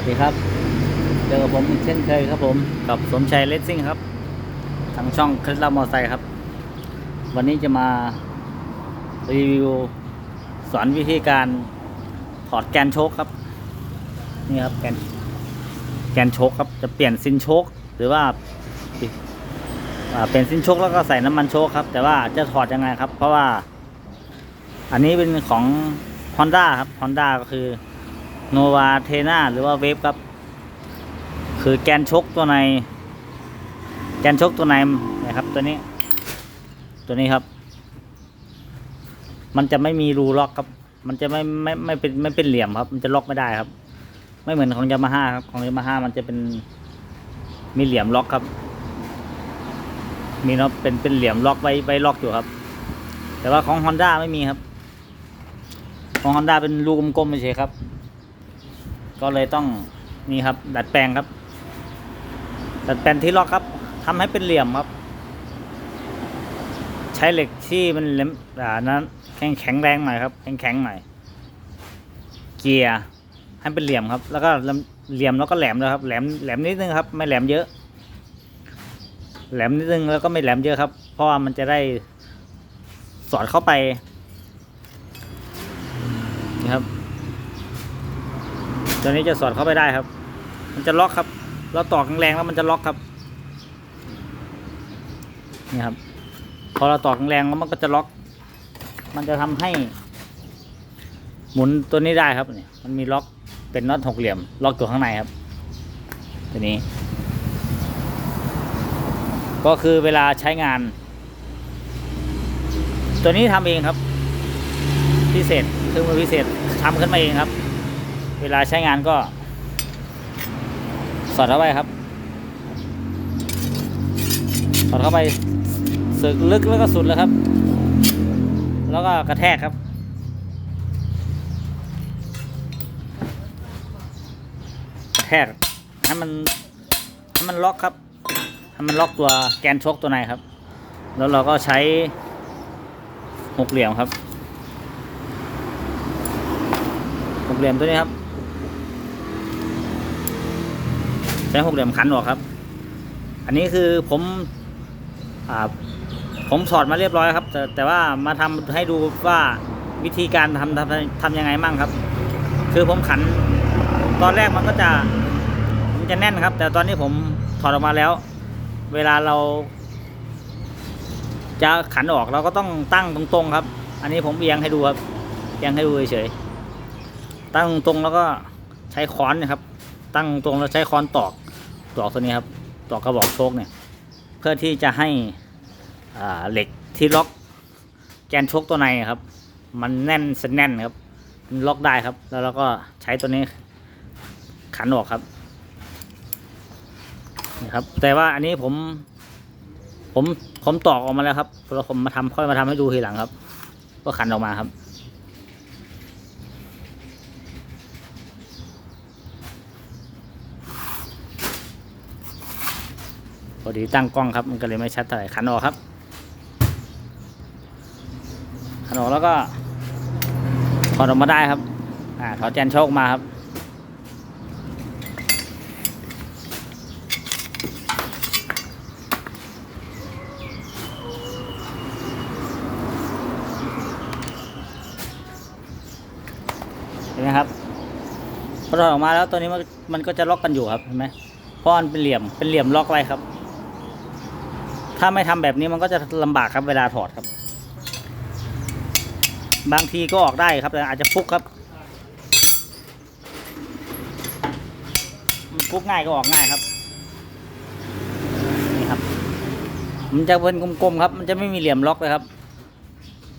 วัสดีครับ เจอกับผมอีกเช่นเคยครับผม กับสมชัยเลสซิ่งครับ ทางช่องคลิปลามอไซค์ครับ วันนี้จะมารีวิวสอนวิธีการถอดแกนโชคครับ นี่ครับแกนแกนโชคครับ จะเปลี่ยนซินโชคหรือว่าเปลี่ยนซินโชคแล้วก็ใส่น้ำมันโชคครับ แต่ว่าจะถอดยังไงครับ เพราะว่า อันนี้เป็นของ Honda ครับ Honda ก็คือ โนวาเทนาหรือว่าเวฟครับ คือแกนชกตัวใน แกนชกตัวในนะครับตัวนี้ ตัวนี้ครับ มันจะไม่มีรูล็อกครับ มันจะไม่ไม่ไม่เป็นไม่เป็นเหลี่ยมครับ มันจะล็อกไม่ได้ครับ ไม่เหมือนของยามาฮ่าครับ ของยามาฮ่ามันจะเป็นมีเหลี่ยมล็อกครับ มีเนาะเป็นเป็นเหลี่ยมล็อกไว้ไว้ล็อกอยู่ครับ แต่ว่าของ Honda ไม่มีครับ ของ Honda เป็นรูกลมๆเฉยครับ ก็เลยต้องนี่ครับ ดัดแปลงครับ ดัดแปลงที่ล็อกครับทำให้เป็นเหลี่ยมครับ ใช้เหล็กที่มันเหลมอ่านั้นแข็งแข็งแรงหน่อยครับ แข็งแข็งหน่อยเกียร์ให้เป็นเหลี่ยมครับ แล้วก็เหลี่ยมแล้วก็แหลมนะครับ แหลมแหลมนิดนึงครับ ไม่แหลมเยอะ แหลมนิดนึงแล้วก็ไม่แหลมเยอะครับ เพราะว่ามันจะได้สอดเข้าไปนี่ครับ ตัวนี้จะสอดเข้าไปได้ครับ มันจะล็อกครับ เราตอกแรงๆแล้วมันจะล็อกครับ นี่ครับ พอเราตอกแรงแล้วมันก็จะล็อก มันจะทำให้ หมุนตัวนี้ได้ครับเนี่ยมันมีล็อกเป็นน็อตหกเหลี่ยม ล็อกตัวข้างในครับ ตัวนี้ ก็คือเวลาใช้งาน ตัวนี้ทำเองครับ พิเศษเครื่องมือพิเศษทำขึ้นมาเองครับ เวลาใช้งานก็ สอดเข้าไปครับ สอดเข้าไปสึกลึกแล้วก็สุดแล้วครับ แล้วก็กระแทกครับ กระแทกให้มันให้มันล็อกครับให้มันล็อกตัวแกนชกตัวในครับ แล้วเราก็ใช้หกเหลี่ยมครับหกเหลี่ยมตัวนี้ครับ ใช้หกเหลี่ยมขันออกครับ อันนี้คือผมอ่าผมสอดมาเรียบร้อยครับ แต่แต่ว่ามาทำให้ดูว่าวิธีการทำทำทำยังไงมั่งครับ คือผมขัน ตอนแรกมันก็จะมันจะแน่นครับ แต่ตอนนี้ผมถอดออกมาแล้ว เวลาเรา จะขันออกเราก็ต้องตั้งตรงๆครับ อันนี้ผมเอียงให้ดูครับเอียงให้ดูเฉยๆตั้งตรงแล้วก็ใช้ค้อนนะครับ ตั้งตรงแล้วใช้ค้อนตอกตอกตัวนี้ครับตอกกระบอกโชคเนี่ย เพื่อที่จะให้เหล็กที่ล็อกแกนโชคตัวในครับ มันแน่นสนแน่นครับล็อกได้ครับ แล้วเราก็ใช้ตัวนี้ขันออกครับนี่ครับ แต่ว่าอันนี้ผม ผมผมตอกออกมาแล้วครับแล้วผมมาทำค่อยมาทำให้ดูทีหลังครับ ก็ขันออกมาครับ อดีตั้งกล้องครับ มันก็เลยไม่ชัดเท่าไหร่ขันออกครับ ขันออกแล้วก็ถอดออกมาได้ครับ อ่าถอดแจนโชคมาครับ เห็นไหมครับ พอถอดออกมาแล้วตัวนี้มันมันก็จะล็อกกันอยู่ครับ เห็นไหมเพราะมันเป็นเหลี่ยม เป็นเหลี่ยมล็อกไว้ครับ ถ้าไม่ทำแบบนี้มันก็จะลำบากครับเวลาถอดครับ บางทีก็ออกได้ครับ แต่อาจจะฟุกครับมันฟุกง่ายก็ออกง่ายครับนี่ครับ มันจะเป็นกลมๆครับ มันจะไม่มีเหลี่ยมล็อกเลยครับ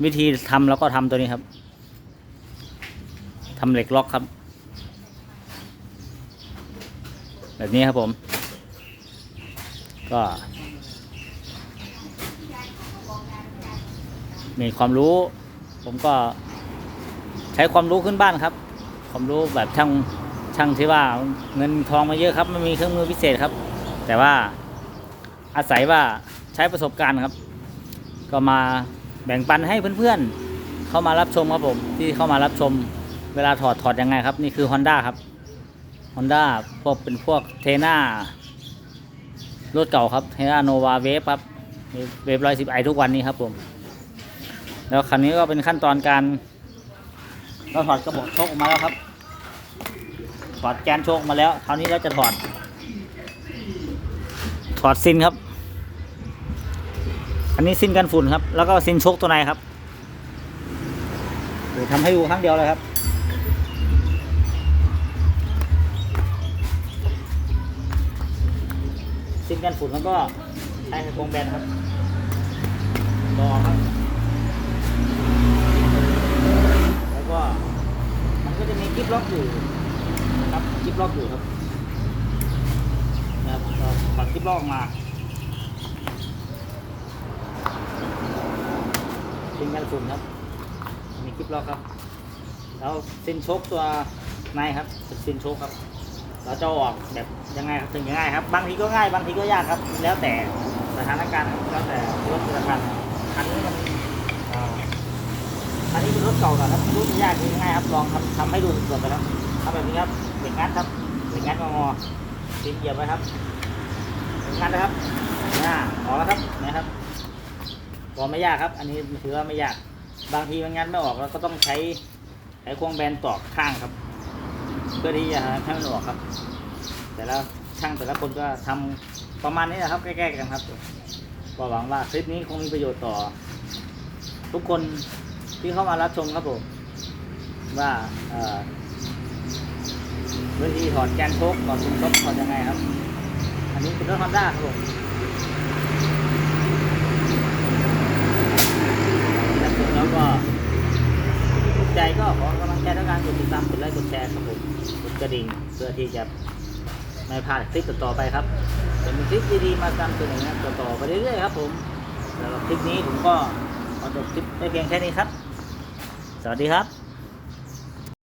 วิธีทำแล้วก็ทำตัวนี้ครับทำเหล็กล็อกครับ แบบนี้ครับผม ก็ มีความรู้ ผมก็ใช้ความรู้ขึ้นบ้านครับ ความรู้แบบช่างช่างที่ว่าเงินทองมาเยอะครับไม่มีเครื่องมือพิเศษครับ แต่ว่าอาศัยว่าใช้ประสบการณ์ครับ ก็มาแบ่งปันให้เพื่อนๆ เข้ามารับชมครับผมที่เข้ามารับชมเวลาถอดถอดยังไงครับ นี่คือ Honda ครับฮอนด้าพวกเป็นพวกเทน่ารถเก่าครับเทน่าโนวาเวฟครับเวฟร้อยสิบไอทุกวันนี้ครับผม แล้วคันนี้ก็เป็นขั้นตอนการ เราถอดกระบอกโชคออกมาแล้วครับ ถอดแกนโชคมาแล้วคราวนี้เราจะถอด ถอดซินครับ อันนี้ซินกันฝุ่นครับ แล้วก็ซินโชคตัวในครับเดี๋ยวทำให้ดูครั้งเดียวเลยครับซินกันฝุ่นแล้วก็ใช้ไฮโครงแบนครับรอครับ แล้วก็มันก็จะมีกิ๊บ ล็อกอยู่ครับกิ๊บล็อกอยู่ครับนะครับเราถอดกิ๊บล็อกมาซินกันฝุ่นครับมีกิ๊บล็อกครับแล้วซินชคตัวในครับเป็นชคครับเราจะอาออกแบบยังไงครับถึงยังไงครับ บางทีก็ง่ายบางทีก็ยากครับ แล้วแต่สถานการณ์แล้วแต่รถแต่ละคันคันนี้มัน อันนี้เป็นรถเก่าหน่อยครับรู้จะยากง่ายครับลองทำทำให้ดูส่วนๆไปครับทำแบบนี้ครับเหล็กงัดครับเหล็กงัดงอตีนเหยียบไว้ครับเหล็กงัดนะครับน่าออกแล้วครับนะครับพอไม่ยากครับ อันนี้ถือว่าไม่ยาก บางทีมันงัดไม่ออกเราก็ต้องใช้ไขควงแบนตอกข้างครับ เพื่อที่จะให้มันออกครับ แต่ละช่างแต่ละคนก็ทำประมาณนี้นะครับใกล้ๆกันครับก็หวังว่าคลิปนี้คงมีประโยชน์ต่อ ทุกคน ที่เข้ามารับชมครับผม ว่าเออวิธีถอดแกนโชกถอดซุ้มชกถอดยังไงครับ อันนี้เป็นรถฮอนด้าครับผมแล้วผมแล้วก็ถูกใจก็ขอกำลังใจด้วยการกดติดตามกดไลค์กดแชร์ครับผมกดกระดิ่งเพื่อที่จะไม่พลาดคลิปต่อๆไปครับจะมีคลิปดีๆมานำเสนอต่อๆไปเรื่อยๆครับผมสำหรับคลิปนี้ผมก็ขอจบคลิปได้เพียงแค่นี้ครับ สวัสดีครับ